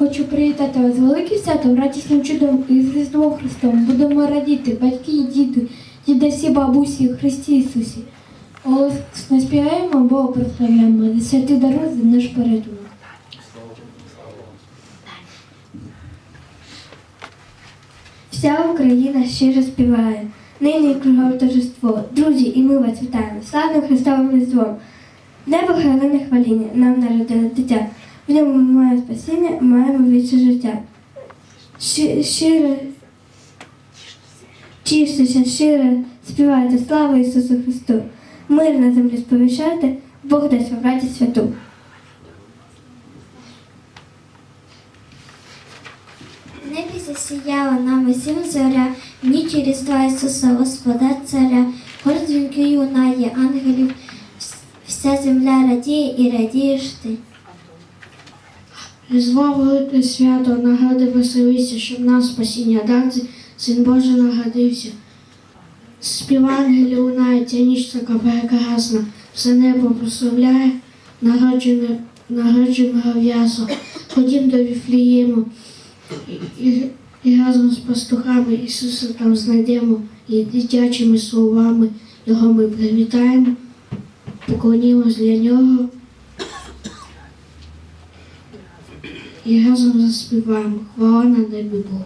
Хочу привітати вас з великим святом, радісним чудом і з Різдвом Христом. Будемо радіти, батьки і діти, дідусі, бабусі, Христі Ісусі. Голосно співаємо, Бога прославляємо, даруй за наш порятунок. Вся Україна щиро співає. Нині кругом торжество. Друзі, і ми вас вітаємо. Славним Христовим Різдвом. Небо хвилини хваління, нам народило дитя. В ньому маємо спасіння, маємо вічне життя. Щи- Щиро, тіштеся, щиро, співайте славу Ісусу Христу. Мир на землі сповіщайте, Бог дасть вам радість святу. Небі засіяла нам усім зоря, ніч Різдва Ісуса, Господа Царя, хор дзвінки юнає, ангелів, вся земля радіє і радієш ти. Різдво свято, награди веселися, щоб нас спасіння дати, Син Божий наградився. Спів ангелів лунає, ця ніч така прекрасна, все небо прославляє, народженого в'ясу. Ходім до Віфлієму і, і, і разом з пастухами Ісуса там знайдемо і дитячими словами Його ми привітаємо, поклонімось для нього. І разом заспіваємо. Хвала на небі Богу.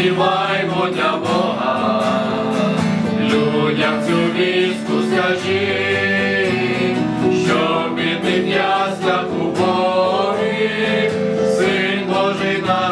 Всі заспіваймо для Бога, людям цю віску скажи, що бідних в у Богі, син Божий народився.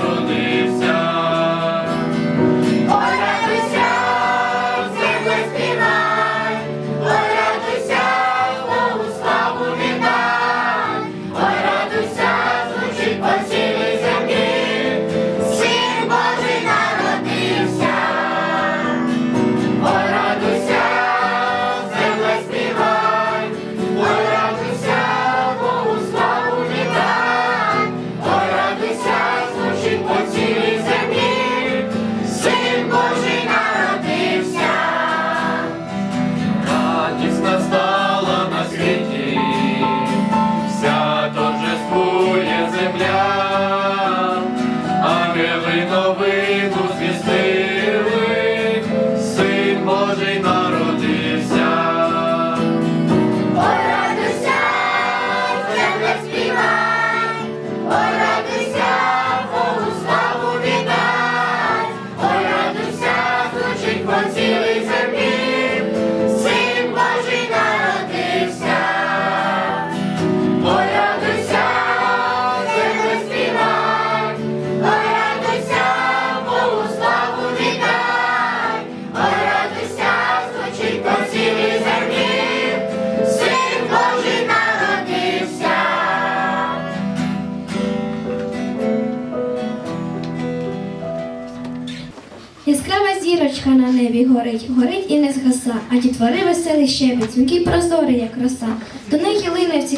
Assembleia. зірочка на небі горить, горить і не згаса, а дітвори веселий щебець, дзвінки прозорий, як роса. До них і лине в ці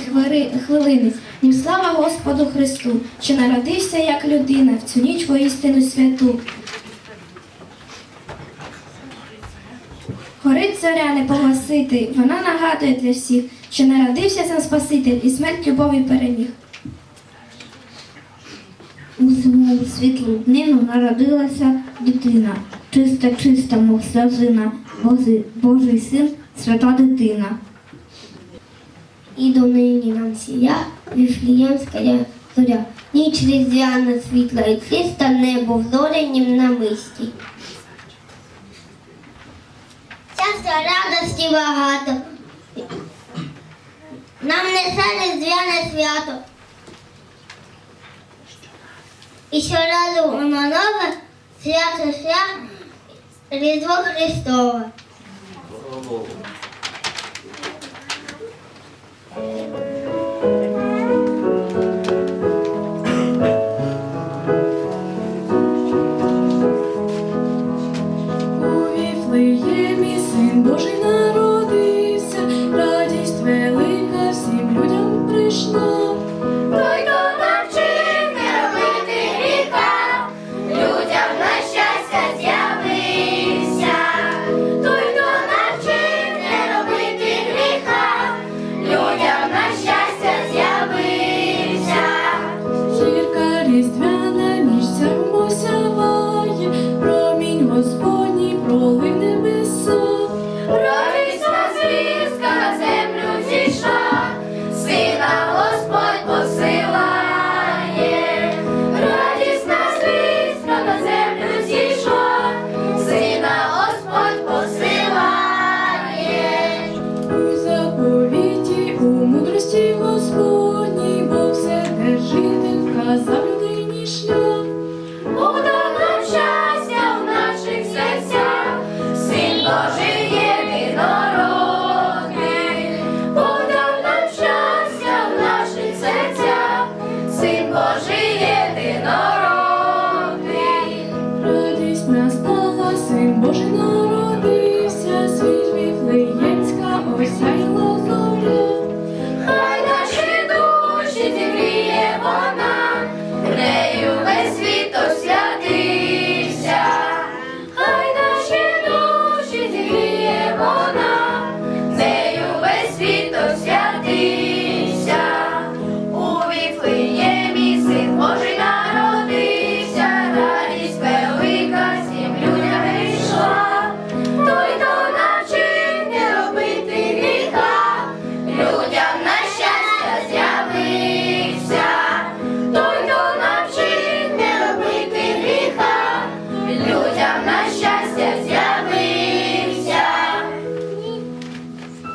хвилини, нім слава Господу Христу, що народився як людина в цю ніч воістину святу. Горить зоря не погасити, вона нагадує для всіх, що народився сам Спаситель і смерть любові переміг. У зимову світлу днину народилася дитина чиста, чиста, мов сльозина, Божий син, свята дитина. І до нині нам сія віфліємська зоря. Ніч різдвяна світла і чиста, небо в на мисті. Часто радості багато. Нам несе різдвяне свято. І щоразу воно нове свято свято. Різдво Христове.